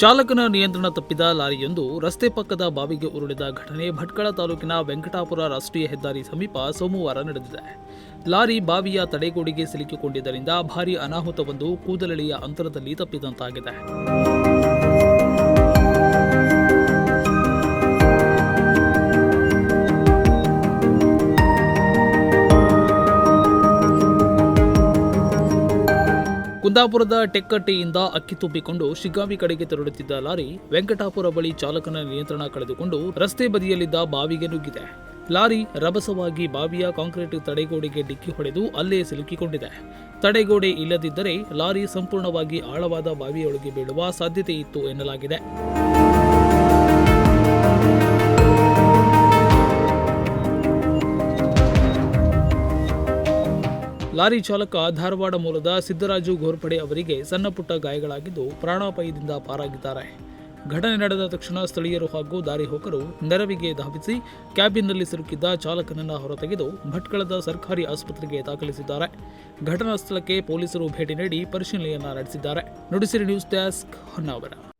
ಚಾಲಕನ ನಿಯಂತ್ರಣ ತಪ್ಪಿದ ಲಾರಿಯೊಂದು ರಸ್ತೆ ಪಕ್ಕದ ಬಾವಿಗೆ ಉರುಳಿದ ಘಟನೆ ಭಟ್ಕಳ ತಾಲೂಕಿನ ವೆಂಕಟಾಪುರ ರಾಷ್ಟ್ರೀಯ ಹೆದ್ದಾರಿ ಸಮೀಪ ಸೋಮವಾರ ನಡೆದಿದೆ. ಲಾರಿ ಬಾವಿಯ ತಡೆಗೋಡಿಗೆ ಸಿಲುಕಿಕೊಂಡಿದ್ದರಿಂದ ಭಾರೀ ಅನಾಹುತವೊಂದು ಕೂದಲಳಿಯ ಅಂತರದಲ್ಲಿ ತಪ್ಪಿದಂತಾಗಿದೆ. ಕುಂದಾಪುರದ ಟೆಕ್ಕಟ್ಟಿಯಿಂದ ಅಕ್ಕಿ ತುಂಬಿಕೊಂಡು ಶಿಗ್ಗಾವಿ ಕಡೆಗೆ ತೆರಳುತ್ತಿದ್ದ ಲಾರಿ ವೆಂಕಟಾಪುರ ಬಳಿ ಚಾಲಕನ ನಿಯಂತ್ರಣ ಕಳೆದುಕೊಂಡು ರಸ್ತೆ ಬದಿಯಲ್ಲಿದ್ದ ಬಾವಿಗೆ ನುಗ್ಗಿದೆ. ಲಾರಿ ರಭಸವಾಗಿ ಬಾವಿಯ ಕಾಂಕ್ರೀಟ್ ತಡೆಗೋಡೆಗೆ ಡಿಕ್ಕಿ ಹೊಡೆದು ಅಲ್ಲೇ ಸಿಲುಕಿಕೊಂಡಿದೆ. ತಡೆಗೋಡೆ ಇಲ್ಲದಿದ್ದರೆ ಲಾರಿ ಸಂಪೂರ್ಣವಾಗಿ ಆಳವಾದ ಬಾವಿಯೊಳಗೆ ಬೀಳುವ ಸಾಧ್ಯತೆ ಇತ್ತು ಎನ್ನಲಾಗಿದೆ. ಲಾರಿ ಚಾಲಕ ಧಾರವಾಡ ಮೂಲದ ಸಿದ್ದರಾಜು ಘೋರ್ಪಡೆ ಅವರಿಗೆ ಸಣ್ಣಪುಟ್ಟ ಗಾಯಗಳಾಗಿದ್ದು ಪ್ರಾಣಾಪಾಯದಿಂದ ಪಾರಾಗಿದ್ದಾರೆ. ಘಟನೆ ನಡೆದ ತಕ್ಷಣ ಸ್ಥಳೀಯರು ಹಾಗೂ ದಾರಿ ಹೋಕರು ನೆರವಿಗೆ ಧಾವಿಸಿ ಕ್ಯಾಬಿನ್ನಲ್ಲಿ ಸಿಲುಕಿದ್ದ ಚಾಲಕನನ್ನು ಹೊರತೆಗೆದು ಭಟ್ಕಳದ ಸರ್ಕಾರಿ ಆಸ್ಪತ್ರೆಗೆ ದಾಖಲಿಸಿದ್ದಾರೆ. ಘಟನಾ ಸ್ಥಳಕ್ಕೆ ಪೊಲೀಸರು ಭೇಟಿ ನೀಡಿ ಪರಿಶೀಲನೆಯನ್ನು ನಡೆಸಿದ್ದಾರೆ. Nudisiri news desk Honnavar.